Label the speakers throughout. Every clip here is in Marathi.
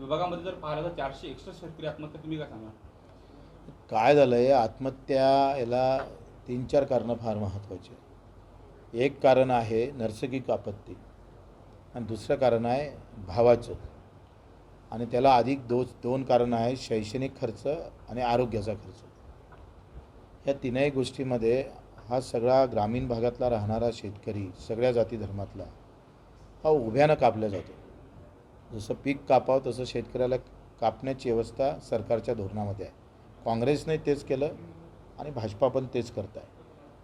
Speaker 1: विभागामध्ये जर पाहिलं तर चारशे एकसष्ट शेतकरी आत्महत्या तुम्ही काय सांगा
Speaker 2: काय झालं आहे आत्महत्या याला तीन चार कारणं फार महत्त्वाची एक कारण आहे नैसर्गिक आपत्ती आणि दुसरं कारण आहे भावाचं. आणि त्याला अधिक दो दोन कारणं आहे शैक्षणिक खर्च आणि आरोग्याचा खर्च. ह्या तीनही गोष्टीमध्ये हा सगळा ग्रामीण भागातला राहणारा शेतकरी सगळ्या जाती धर्मातला हा उभ्यानं कापला जातो. जसं पीक कापावं तसं शेतकऱ्याला कापण्याची व्यवस्था सरकारच्या धोरणामध्ये आहे. काँग्रेसने तेच केलं आणि भाजपा पण तेच करत आहे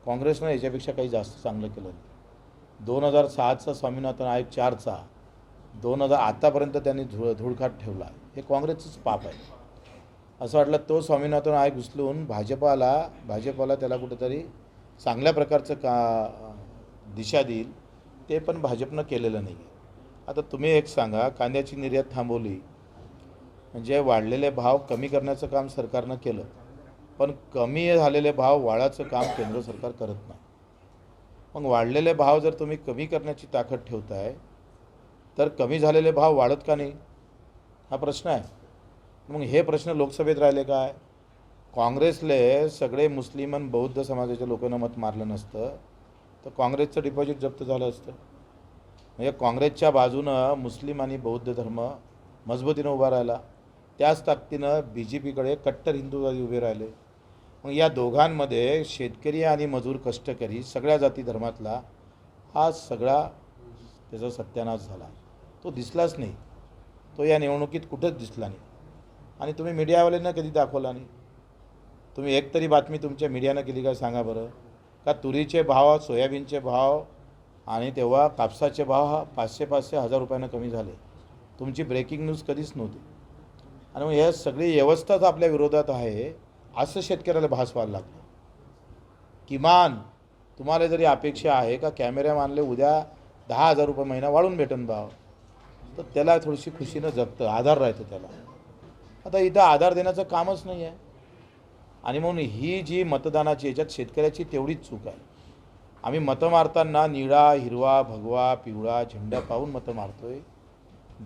Speaker 2: काँग्रेसनं याच्यापेक्षा काही जास्त चांगलं केलं नाही. दोन हजार सहाचा स्वामीनाथन आयोग चारचा दोन हजार आतापर्यंत त्यांनी धुळ धुळखाट ठेवला. हे काँग्रेसचंच पाप आहे. असं वाटलं तो स्वामीनाथन आयोग उचलून भाजपाला भाजपाला त्याला कुठेतरी चांगल्या प्रकारचं का दिशा देईल ते पण भाजपनं केलेलं नाही आहे आता तुम्ही एक सांगा कांद्याची निर्यात थांबवली. म्हणजे वाढलेले भाव कमी करण्याचं काम सरकारनं केलं. पण कमी झालेले भाव वाढायचं काम केंद्र सरकार करत नाही. मग वाढलेले भाव जर तुम्ही कमी करण्याची ताकद ठेवताय तर कमी झालेले भाव वाढत का नाही? हा प्रश्न आहे. मग हे प्रश्न लोकसभेत राहिले काय? काँग्रेसले सगळे मुस्लिम आणि बौद्ध समाजाच्या लोकांना मत मारलं नसतं. तर काँग्रेसचं डिपॉझिट जप्त झालं असतं. म्हणजे काँग्रेसच्या बाजूनं मुस्लिम आणि बौद्ध धर्म मजबूतीनं उभा राहिला. त्याच ताकदीनं बी जे पीकडे कट्टर हिंदूवादी उभे राहिले. मग या दोघांमध्ये शेतकरी आणि मजूर कष्टकरी सगळ्या जाती धर्मातला हा सगळा त्याचा सत्यानाश झाला. तो दिसलाच नाही. तो या निवडणुकीत कुठंच दिसला नाही. आणि तुम्ही मीडियावाल्यांना कधी दाखवला नाही? तुम्ही एक तरी बातमी तुमच्या मीडियानं केली काय सांगा बरं? का तुरीचे भाव सोयाबीनचे भाव आणि तेव्हा कापसाचे भाव हा पाचशे पाचशे हजार रुपयानं कमी झाले. तुमची ब्रेकिंग न्यूज कधीच नव्हती. आणि मग ह्या सगळी व्यवस्थाच आपल्या विरोधात आहे असं शेतकऱ्याला भास व्हायला लागलं. किमान तुम्हाला जरी अपेक्षा आहे का कॅमेरामॅनले उद्या दहा हजार रुपये महिना वाढून भेटन भाव तर त्याला थोडीशी खुशीनं जगतं आधार राहतो त्याला. आता इथं आधार देण्याचं कामच नाही आहे आणि म्हणून ही जी मतदानाची याच्यात शेतकऱ्याची तेवढीच चूक आहे. आम्ही मतं मारताना निळा हिरवा भगवा पिवळा झेंडा पाहून मतं मारतोय.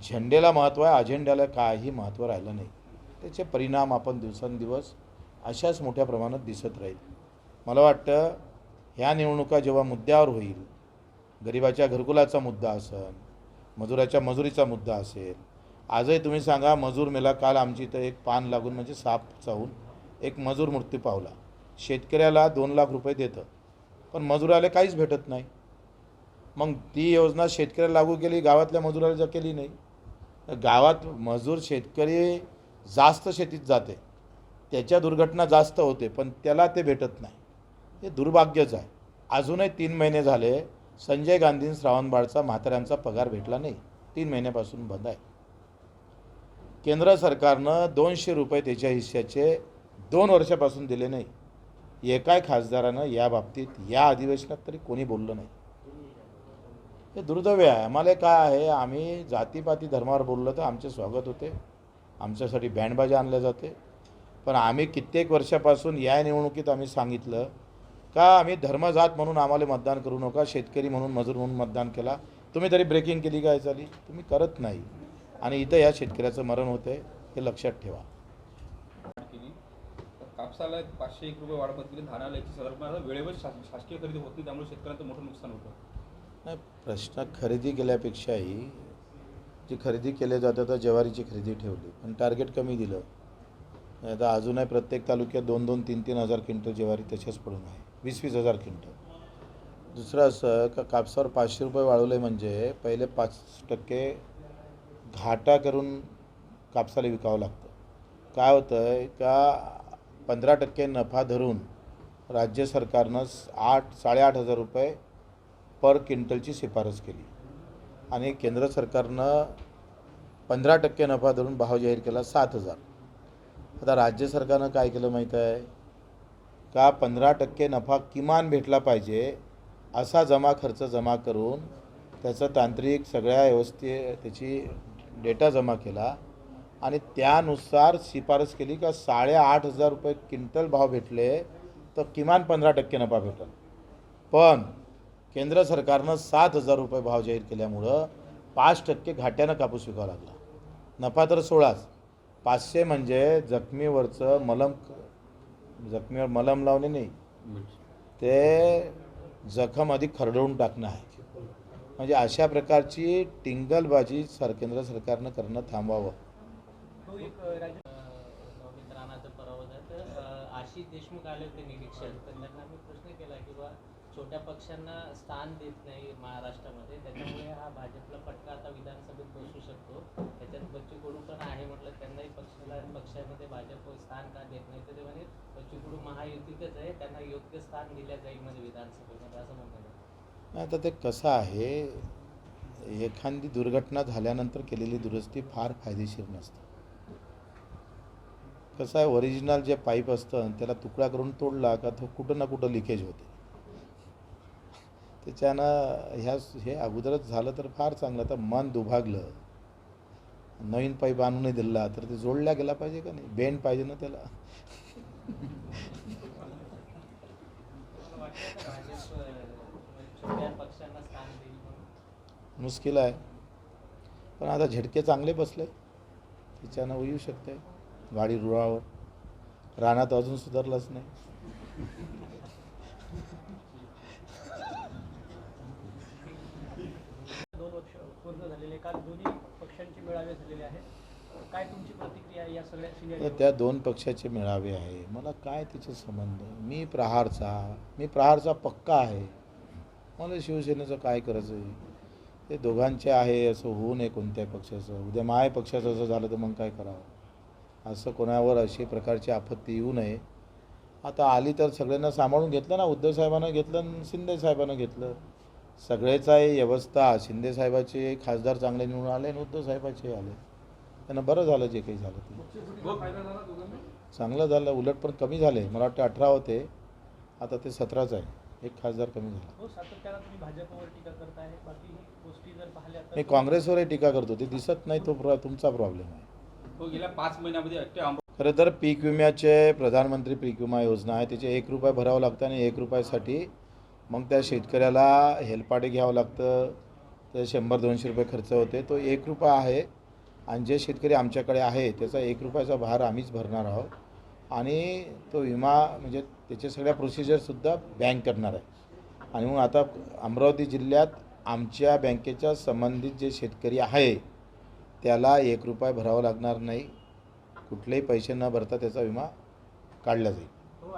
Speaker 2: झेंड्याला महत्त्व आहे अजेंड्याला काही महत्त्व राहिलं नाही. त्याचे परिणाम आपण दिवसेंदिवस अशाच मोठ्या प्रमाणात दिसत राहील. मला वाटतं ह्या निवडणुका जेव्हा मुद्द्यावर होईल गरिबाच्या घरकुलाचा मुद्दा असेल मजुराच्या मजुरीचा मुद्दा असेल आजही तुम्ही सांगा मजूर मेला काल आमची इथं एक पान लागून म्हणजे साप चावून एक मजूर मृत्यू पावला. शेतकऱ्याला दोन लाख रुपये देतं. पण मजुराला काहीच भेटत नाही. मग ती योजना शेतकऱ्याला लागू केली गावातल्या मजुराला जर केली नाही तर गावात मजूर शेतकरी जास्त शेतीत जाते. त्याच्या दुर्घटना जास्त होते पण त्याला ते भेटत नाही. हे दुर्भाग्यच आहे. अजूनही तीन महिने झाले संजय गांधी श्रावणबाळचा म्हाताऱ्यांचा पगार भेटला नाही. तीन महिन्यापासून बंद आहे. केंद्र सरकारनं दोनशे रुपये त्याच्या हिश्श्याचे दोन वर्षापासून दिले नाही. एकाय खासदारानं या बाबतीत या अधिवेशनात तरी कोणी बोललं नाही. हे दुर्दैव आहे. आम्हाला काय आहे आम्ही जातीपाती धर्मावर बोललो तर आमचे स्वागत होते. आमच्यासाठी बँडबाजा आणल्या जाते. पण आम्ही कित्येक वर्षापासून या निवडणुकीत आम्ही सांगितलं का आम्ही धर्मजात म्हणून आम्हाला मतदान करू नका शेतकरी म्हणून मजूर म्हणून मतदान केला. तुम्ही तरी ब्रेकिंग केली काय चाली? तुम्ही करत नाही. आणि इथं या शेतकऱ्याचं मरण होतं आहे हे लक्षात ठेवा.
Speaker 1: कापसाला पाचशे एक रुपये वाढ केली धानाला एकशे सदर रुपये वेळेवर शासकीय खरेदी होत नाही त्यामुळे शेतकऱ्यांचं मोठं नुकसान होतं.
Speaker 2: नाही प्रश्न खरेदी केल्यापेक्षाही जी खरेदी केल्या जातं तर ज्वारीची खरेदी ठेवली पण टार्गेट कमी दिलं. आता अजूनही प्रत्येक तालुक्यात दोन दोन तीन तीन हजार क्विंटल ज्वारी तशाच पडून आहे वीस वीस हजार क्विंटल. दुसरं असं का कापसावर पाचशे रुपये वाढवले म्हणजे पहिले पाच टक्के घाटा करून कापसाला विकावं लागतं. काय होतं आहे का पंधरा टक्के नफा धरून राज्य सरकारनं आठ साडेआठ हजार रुपये पर क्विंटलची शिफारस केली. आणि केंद्र सरकारनं पंधरा टक्के नफा धरून भाव जाहीर केला सात हजार. आता राज्य सरकारनं काय केलं माहीत आहे? का पंधरा टक्के नफा किमान भेटला पाहिजे असा जमा खर्च जमा करून त्याचं तांत्रिक सगळ्या व्यवस्थे त्याची डेटा जमा केला आणि त्यानुसार शिफारस केली का साडेआठ हजार रुपये क्विंटल भाव भेटले तर किमान पंधरा टक्के नफा भेटेल. पण केंद्र सरकारनं सात हजार रुपये भाव जाहीर केल्यामुळं पाच टक्के घाट्यानं कापूस विकावा लागला. नफा तर सोळाच. पाचशे म्हणजे जखमीवरचं मलम जखमीवर मलम लावणे नाही. ते जखम अधिक खरडवून टाकणं आहे. म्हणजे अशा प्रकारची टिंगलबाजी सर केंद्र सरकारनं करणं थांबवावं.
Speaker 3: तो एक राज्य अ, नवनीत राणाचा पराभव झाला तर आशिष देशमुख आले होते निरीक्षण. तर त्यांना मी प्रश्न केला की बा छोट्या पक्षांना स्थान देत नाही महाराष्ट्रामध्ये. त्याच्यामुळे हा भाजपला फटका आता विधानसभेत बसू शकतो. त्याच्यात बच्चू कडू पण आहे म्हटलं त्यांनाही पक्षाला पक्षामध्ये भाजप स्थान का देत नाही? तर ते म्हणे बच्चू कडू महायुतीतच आहे. त्यांना योग्य स्थान दिल्या जाईल म्हणजे विधानसभेमध्ये असं म्हणतात.
Speaker 2: आता ते कसं आहे एखादी दुर्घटना झाल्यानंतर केलेली दुरुस्ती फार फायदेशीर नसते. कसं आहे ओरिजिनल जे पाईप असतं त्याला तुकडा करून तोडला का तो कुठं ना कुठं लिकेज होते. त्याच्यानं ह्या हे अगोदरच झालं तर फार चांगलं. तर मन दुभागलं. नवीन पाईप आणूनही दिला तर ते जोडल्या गेला पाहिजे का नाही? बेंड पाहिजे ना त्याला. मुश्किल आहे. पण आता झटके चांगले बसले. त्याच्यानं होऊ शकते गाडी रुळावर. रानात अजून सुधारलंच नाही.
Speaker 4: दोन वर्ष पूर्ण झालेले काल दोन्ही पक्षांचे मेळावे झालेले आहेत. काय तुमची प्रतिक्रिया आहे या सगळ्या
Speaker 2: तर त्या दोन पक्षाचे मेळावे आहे. मला काय त्याचे संबंध? मी प्रहारचा मी प्रहारचा पक्का आहे. मला शिवसेनेचं काय करायचं आहे? ते दोघांचे आहे असं होऊ नये कोणत्याही पक्षाचं. उद्या माय पक्षाचं असं झालं तर मग काय करावं? असं कोणावर अशी प्रकारची आपत्ती येऊ नये. आता आली तर सगळ्यांना सांभाळून घेतलं ना उद्धव साहेबांना घेतलं आणि शिंदे साहेबांना घेतलं. सगळेच आहे व्यवस्था शिंदे साहेबाचे खासदार चांगले निवडून आले आणि उद्धव साहेबाचे आले. त्यांना बरं झालं जे काही झालं ते. चांगलं झालं उलट पण कमी झाले. मला वाटतं अठरा होते. आता ते सतराच आहे. एक खासदार कमी झाला.
Speaker 4: हो
Speaker 2: मी काँग्रेसवरही टीका करतो. ते दिसत नाही तो प्र तुमचा प्रॉब्लेम आहे.
Speaker 1: हो, गेल्या पाच महिन्यामध्ये
Speaker 2: खरं तर पीक विम्याचे प्रधानमंत्री पीक विमा योजना आहे त्याचे एक रुपये भरावं लागतं आणि एक रुपयासाठी मग त्या शेतकऱ्याला हेलपाटे घ्यावं लागतं. तर शंभर दोनशे रुपये खर्च होते तो एक रुपया आहे. आणि जे शेतकरी आमच्याकडे आहे त्याचा एक रुपयाचा भार आम्हीच भरणार आहोत. आणि तो विमा म्हणजे त्याच्या सगळ्या प्रोसिजरसुद्धा बँक करणार आहे. आणि मग आता अमरावती जिल्ह्यात आमच्या बँकेच्या संबंधित जे शेतकरी आहे त्याला एक रुपया भरावा लागणार नाही. कुठलेही पैसे न भरता त्याचा विमा काढला जाईल.
Speaker 3: हो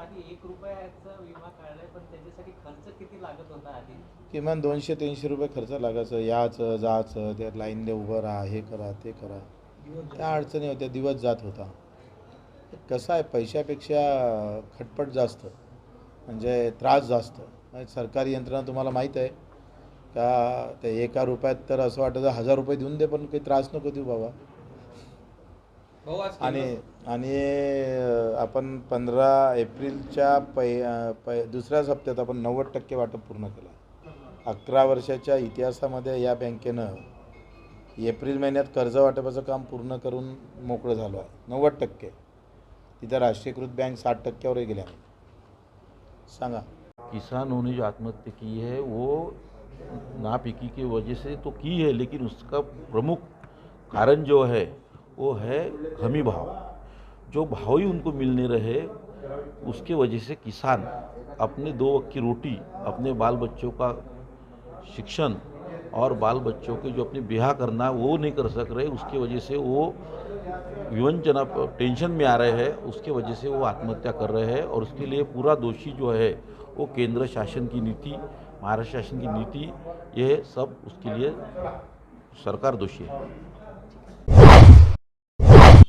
Speaker 2: किमान दोनशे तीनशे रुपये खर्च लागायचं. याचं जायचं त्या लाईनने उभं राहा हे करा ते करा. त्या अडचणी होत्या दिवस जात होता. कसं आहे पैशापेक्षा खटपट जास्त म्हणजे त्रास जास्त. सरकारी यंत्रणा तुम्हाला माहीत आहे का त्या एका रुपयात तर असं वाटतं हजार रुपये देऊन दे पण काही त्रास नको देऊ बाबा. आणि आणि आपण पंधरा एप्रिलच्या पै पै दुसऱ्याच हप्त्यात आपण नव्वद टक्के वाटप पूर्ण केलं. अकरा वर्षाच्या इतिहासामध्ये या बँकेनं एप्रिल महिन्यात कर्ज वाटपाचं काम पूर्ण करून मोकळं झालं आहे. नव्वद टक्के. तिथं राष्ट्रीयकृत बँक साठ टक्क्यावरही गेल्या. सांगा.
Speaker 5: किसानों ने जो आत्महत्या की है वो नापिकी की वजह से तो की है, लेकिन उसका प्रमुख कारण जो है, वो है हमी भाव। जो भाव ही उनको मिलने रहे, उसके वजह से किसान अपने दो वक्त की रोटी, अपने बाल बच्चों का शिक्षण और बाल बच्चों के जो अपने ब्याह करना, वो नहीं कर सक रहे। उसकी वजह से वो विवंचना टेंशन में आ रहे हैं, उसके वजह से वो आत्महत्या कर रहे हैं और उसके लिए पूरा दोषी जो है, वो केंद्र शासन की नीति महाराष्ट्र शासन की नीति ये सब उसके लिए सरकार दोषी है।